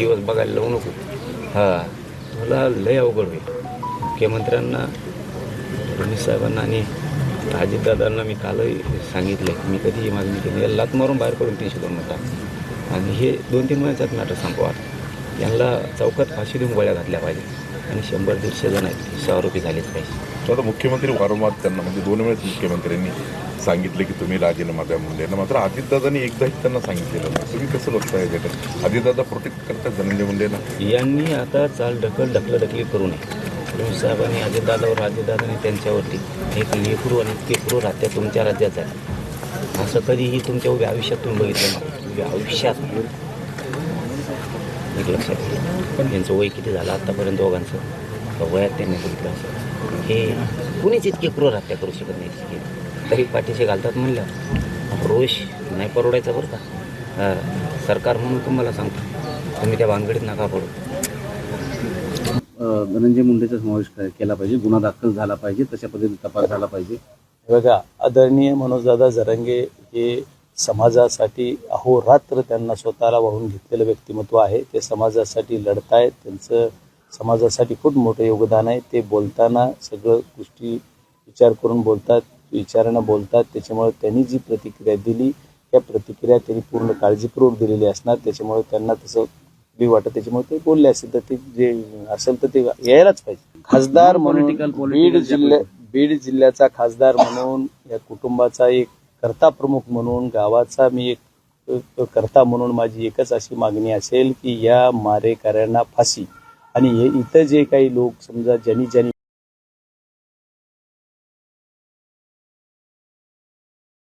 दिवस बघायला लावू नको. हा. मला लय अवघड होईल. मुख्यमंत्र्यांना फडणवीस साहेबांना आणि अजितदादांना मी कालही सांगितलं की मी कधी ही मागणी केली याला लात मारून बाहेर पडून तीनशे दोन म्हणतात आणि हे दोन तीन महिन्याचा नाटक संपवा. यांना चौकात फाशी देऊन गोळ्या घातल्या पाहिजे. आणि शंभर दीडशे जण आहेत ते आरोपी झालेच पाहिजे तर आता मुख्यमंत्री वारंवार त्यांना म्हणजे दोन वेळेस मुख्यमंत्र्यांनी सांगितले की तुम्ही राजीनामा द्या मुंडेंना मात्र अजितदादांनी एकदाही त्यांना सांगितलेलं नाही. तुम्ही कसं बघताय त्याच्यात अजितदादा प्रोटेक्ट करतात धनंजय मुंडेंना यांनी आता चाल ढकल ढकलढकली करू नये. साहेबांनी अजितदादावर अजितदादांनी त्यांच्यावरती एक लेकरू आणि केकरू राज्यात तुमच्या राज्यात आहे असं कधीही तुमच्या उभ्या आयुष्यात तुम्ही बघितलं नाही. उभ्या आयुष्यात. एक लक्षात घ्या त्यांचं वय किती झालं आत्तापर्यंत दोघांचं? वयात त्यांनी बघितलं असं हे कुणीच इतके क्रूर हत्या करू शकत नाही इतके. तरी पाठीशी घालतात म्हणलं रोष नाही परवडायचा बरं का? हा, सरकार म्हणून तुम्हाला सांगतो. तुम्ही त्या भानगडीत नका पडू. धनंजय मुंडेचा समावेश क- केला पाहिजे. गुन्हा दाखल झाला पाहिजे. तशा पद्धतीने तपास झाला पाहिजे. हे बघा आदरणीय मनोजदादा जरंगे हे समाजासाठी अहोरात्र त्यांना स्वतःला वाहून घेतलेलं व्यक्तिमत्व आहे. ते समाजासाठी लढतायत. त्यांचं समाजासाठी खूप मोठं योगदान आहे. ते बोलताना सगळं गोष्टी विचार करून बोलतात विचारानं बोलतात. त्याच्यामुळे त्यांनी जी प्रतिक्रिया दिली त्या प्रतिक्रिया त्यांनी पूर्ण काळजीपूर्वक दिलेली असणार. त्याच्यामुळे त्यांना तसं बी वाटत. त्याच्यामुळे ते बोलले असेल तर ते जे असेल तर ते यायलाच पाहिजे. खासदार म्हणून बीड जिल्ह्या बीड जिल्ह्याचा खासदार म्हणून या कुटुंबाचा एक कर्ता प्रमुख म्हणून गावाचा मी एक कर्ता म्हणून माझी एकच अशी मागणी असेल की या मारेकऱ्यांना फाशी. आणि हे इथं जे काही लोक समजा ज्यांनी ज्यांनी